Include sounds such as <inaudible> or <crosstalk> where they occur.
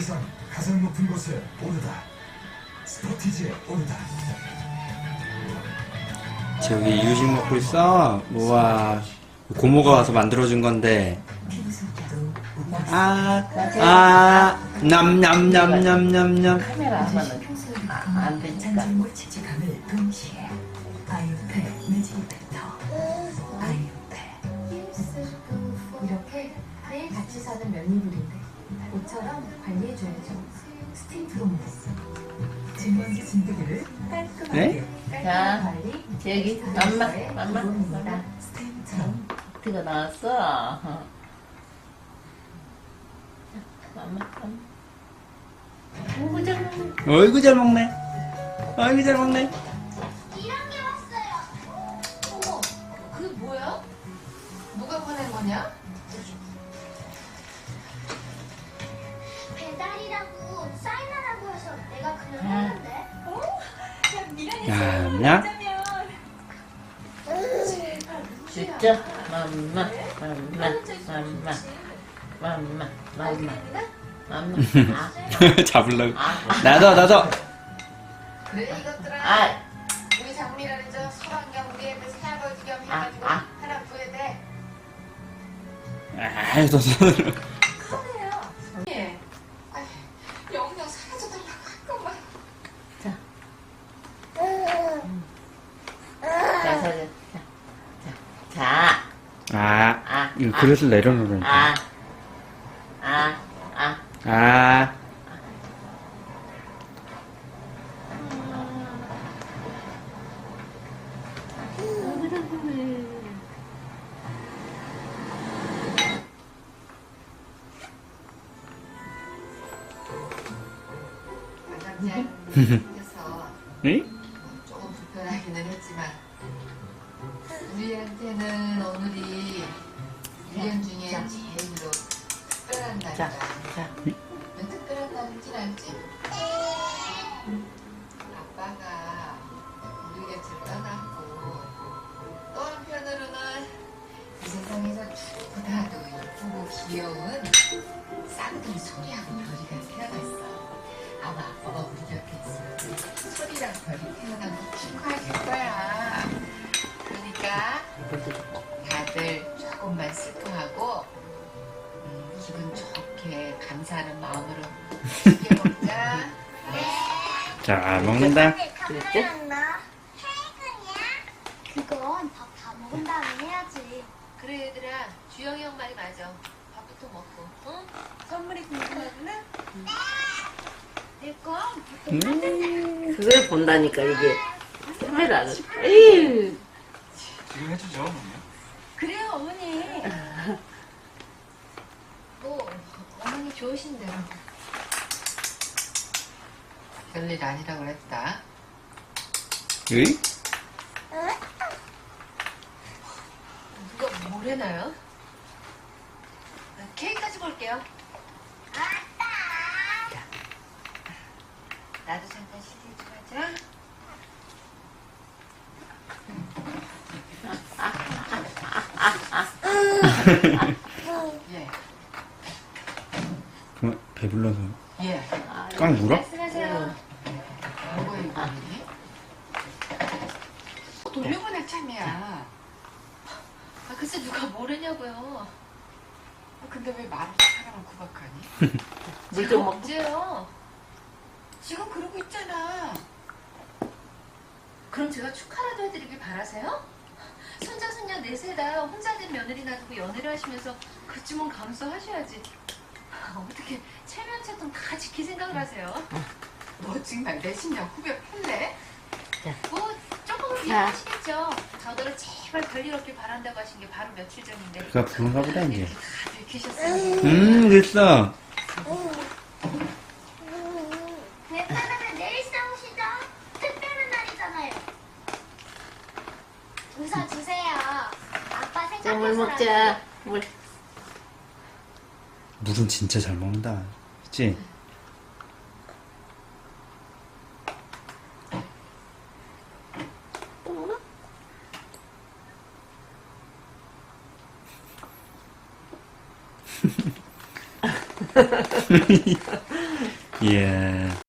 사실상 가장 높은 곳에 오르다. 스포티지에 오르다. 저기 이유식 먹고 있어? 우와. 고모가 와서 만들어준 건데. 아, 아, 냠냠냠냠냠냠. 카메라 하면은 아, 안 되니까. 칙칙함을 동시에 아이패 매직 펜터 아이패 이렇게 매일 같이 사는 며느리인데 옷처럼 관리해줘야죠. 스팀 프로모. 진먼지 진드기를 깔끔하게 자, 깔끔한 관리. 저기 엄마, 엄마. 엄마. 스템처럼 어떻게 나왔어? 어. 엄마, 엄마. 오구 잘 먹네. 어이구 잘 먹네. 어이구 잘 먹네. 어머, 그게 뭐야? 누가 보낸 거냐? 배달이라고 사인하라고 해서 내가 그냥 아. 했는데 냠냠. 진짜? 맘마, 맘마, 맘마, 맘마, 맘마, 맘마. 아, <laughs> 잡으려고. 아, 나도, 나도. 그래 이것들아. 아, 우리 장미라는 저 서방경 우리 애들 새아버지 겸 아, 해가지고 아. 하나 구해대. 아이, 너 손으로. 카네요. 예. 아이, 영영 사라져달라고 할 것만. 자, 자, 자, 자, 자, 아, 아, 이거 그릇을 내려놓으니까. 아, 아, 아. 아? 조금 불편하기는 했지만 우리한테는 오늘이 1년 중에 제일로 특별한 자, 날이다. 자. 왜 특별한 날인지 알지? 아빠가 우리 곁을 떠났고 또 한편으로는 이 세상에서 누구보다도 이쁘고 귀여운 쌍둥이 소리하고 조금만 슬퍼하고 음, 기분 좋게 감사하는 마음으로 함께 먹자. <laughs> 자, 먹는다. 그랬지? 나 그건 밥 다 먹은 다음에 해야지 그래 얘들아 주영이 형 말이 맞아. 밥부터 먹고. 응? 선물이 궁금하구나 내건 음. 그걸 본다니까, 이게. 카메라를. 에이, 지금 해주죠. 그래요 어머니. 뭐 <laughs> 어머니 좋으신 대로. 별일 아니라고 그랬다. 응? 누가 뭘 해놔요? 아, 케이크 가지고 올게요. 나도 잠깐 좀 하자. 예, 어, 배불러서. 예. 꽉 물어? 말씀하세요. 이거 언니? 돌려보낼 참이야. 아, 글쎄 누가 모르냐고요. 아, 근데 왜 말없이 사람을 구박하니? 물 제가 좀. 언제요? 지금 그러고 있잖아. 그럼 제가 축하라도 해드리길 바라세요? 손자 손녀 넷에 다 혼자 된 며느리 놔두고 연애를 하시면서 그쯤은 감수하셔야지. 아, 어떻게 체면체통 다 지킬 생각을 하세요? 뭐 정말 내 신랑 후배? 자. 뭐 조금은 미안하시겠죠. 저더러 제발 별일 없길 바란다고 하신 게 바로 며칠 전인데 그가 부른가 보다, 이제. 다 들키셨어요. 음, 됐어. 내 딸은 내일 싸우시죠 특별한 날이잖아요 웃어주세요 자, 물 먹자. 물. 물은 진짜 잘 먹는다. 그치? <laughs> 예.